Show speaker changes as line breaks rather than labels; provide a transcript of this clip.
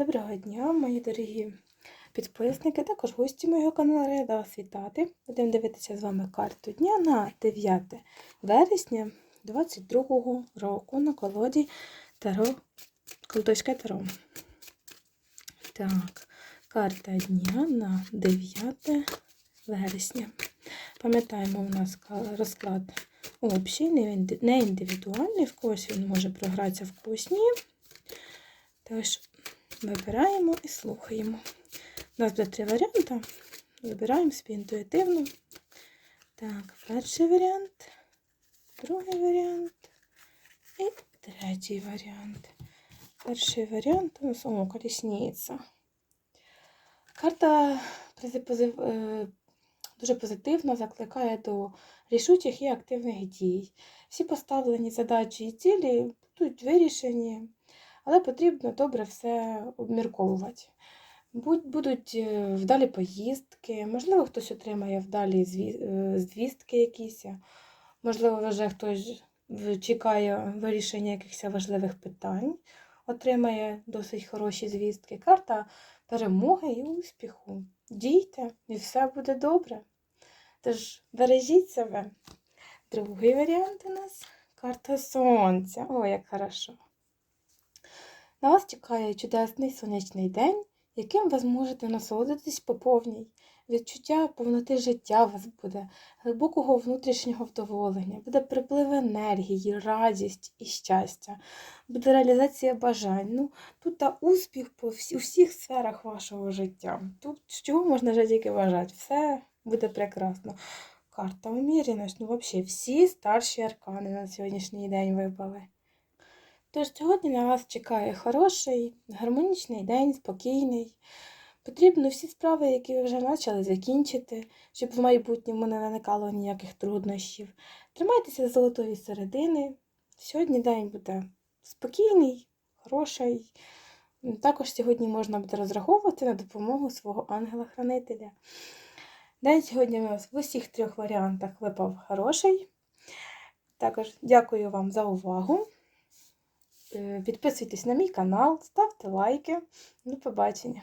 Доброго дня, мої дорогі підписники, також гості моєго каналу. Рада вас вітати. Будемо дивитися з вами карту дня на 9 вересня 2022 року на колоді Таро, Колдовське Таро. Так, карта дня на 9 вересня. Пам'ятаємо, у нас розклад общий, не індивідуальний, в когось він може програтися, в когось ні. Тож вибираємо і слухаємо. У нас буде три варіанти. Вибираємо собі інтуїтивно. Так, перший варіант, другий варіант і третій варіант. Перший варіант у нас о, колісниця. Карта е, дуже позитивно закликає до рішучих і активних дій. Всі поставлені задачі і цілі будуть вирішені, але потрібно добре все обмірковувати. Будуть е, вдалі поїздки, можливо, хтось отримає вдалі е, звістки якісь, можливо, вже хтось чекає вирішення якихось важливих питань, отримає досить хороші звістки. Карта перемоги і успіху. Дійте, і все буде добре. Тож бережіть себе. Другий варіант у нас карта сонця. О, як хорошо. На вас чекає чудесний сонячний день, яким ви зможете насолодитись по повній. Відчуття повноти життя у вас буде, глибокого внутрішнього вдоволення, буде приплив енергії, радість і щастя, буде реалізація бажань. Ну, тут та успіх по всі, у всіх сферах вашого життя. Тут чого можна вже тільки бажати? Все буде прекрасно. Карта уміряність, ну взагалі всі старші аркани на сьогоднішній день випали. Тож сьогодні на вас чекає хороший, гармонічний день, спокійний. Потрібно всі справи, які ви вже почали, закінчити, щоб в майбутньому не виникало ніяких труднощів. Тримайтеся золотої середини. Сьогодні день буде спокійний, хороший. Також сьогодні можна буде розраховувати на допомогу свого ангела-хранителя. День сьогодні у нас в усіх трьох варіантах випав хороший. Також дякую вам за увагу. Е, Підписуйтесь на мій канал, ставте лайки. До побачення.